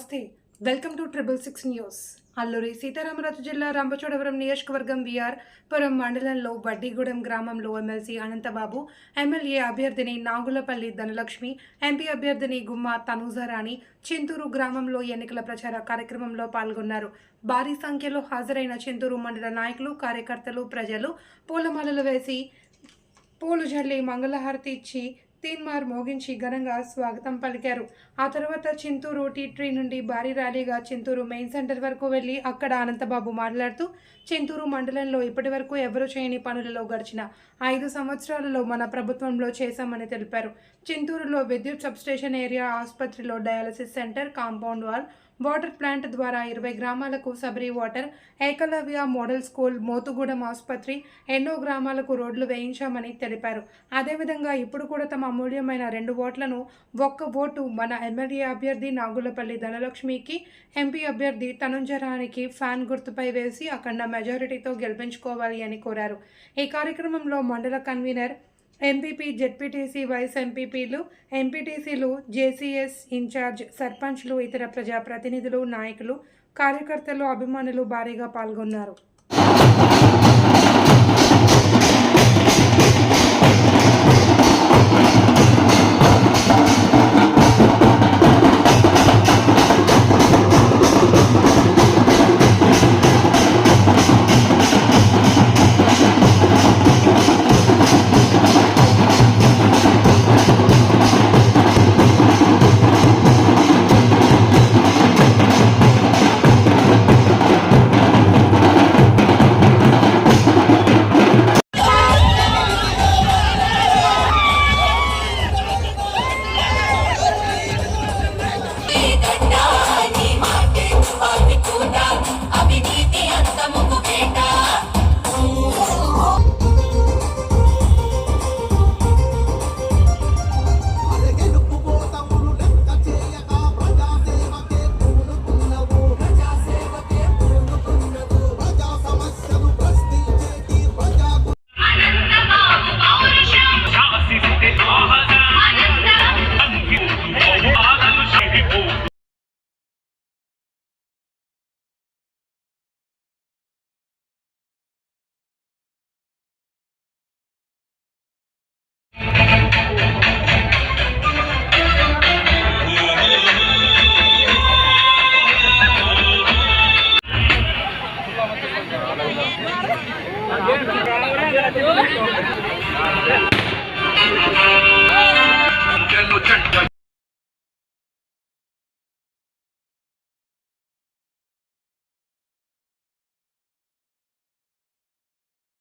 నమస్తే. Welcome to triple six news. Alluri Sitaramaraju జిల్లా రంపచోడవరం నియోజకవర్గం విఆర్ పురం మండలంలో వడ్డీగూడెం గ్రామంలో ఎమ్మెల్సీ అనంతబాబు ఎమ్మెల్యే అభ్యర్థిని నాగులపల్లి ధనలక్ష్మి ఎంపీ అభ్యర్థిని గుమ్మ తనూజారాణి చింతూరు గ్రామంలో ఎన్నికల ప్రచార కార్యక్రమంలో పాల్గొన్నారు. భారీ సంఖ్యలో హాజరైన చింతూరు మండల నాయకులు కార్యకర్తలు ప్రజలు పూలమాలలు వేసి పూలు జల్లి మంగళహారతి ఇచ్చి తీన్మార్ మోగించి ఘనంగా స్వాగతం పలికారు. ఆ తర్వాత చింతూరు టీ ట్రీ నుండి భారీ ర్యాలీగా చింతూరు మెయిన్ సెంటర్ వరకు వెళ్ళి అక్కడ అనంతబాబు మాట్లాడుతూ చింతూరు మండలంలో ఇప్పటి వరకు ఎవరు చేయని పనులలో గడిచిన ఐదు సంవత్సరాలలో మన ప్రభుత్వంలో చేశామని తెలిపారు. చింతూరులో విద్యుత్ సబ్స్టేషన్ ఏరియా ఆసుపత్రిలో dialysis centre compound wall water plant ద్వారా ఇరవై గ్రామాలకు Sabari water Ekalavya model school Motugudem ఆసుపత్రి ఎన్నో గ్రామాలకు రోడ్లు వేయించామని తెలిపారు. అదేవిధంగా ఇప్పుడు కూడా తమ అమూల్యమైన రెండు ఓట్లను ఒక్క ఓటు మన ఎమ్మెల్యే అభ్యర్థి నాగులపల్లి ధనలక్ష్మికి ఎంపీ అభ్యర్థి తనుంజరానికి ఫ్యాన్ గుర్తుపై వేసి అఖండ మెజారిటీతో గెలిపించుకోవాలి అని కోరారు. ఈ కార్యక్రమంలో మండల కన్వీనర్ ఎంపీపీ జెడ్పీటీసీ వైస్ ఎంపీపీలు ఎంపీటీసీలు జేసీఎస్ ఇన్ఛార్జ్ సర్పంచ్లు ఇతర ప్రజాప్రతినిధులు నాయకులు కార్యకర్తలు అభిమానులు భారీగా పాల్గొన్నారు.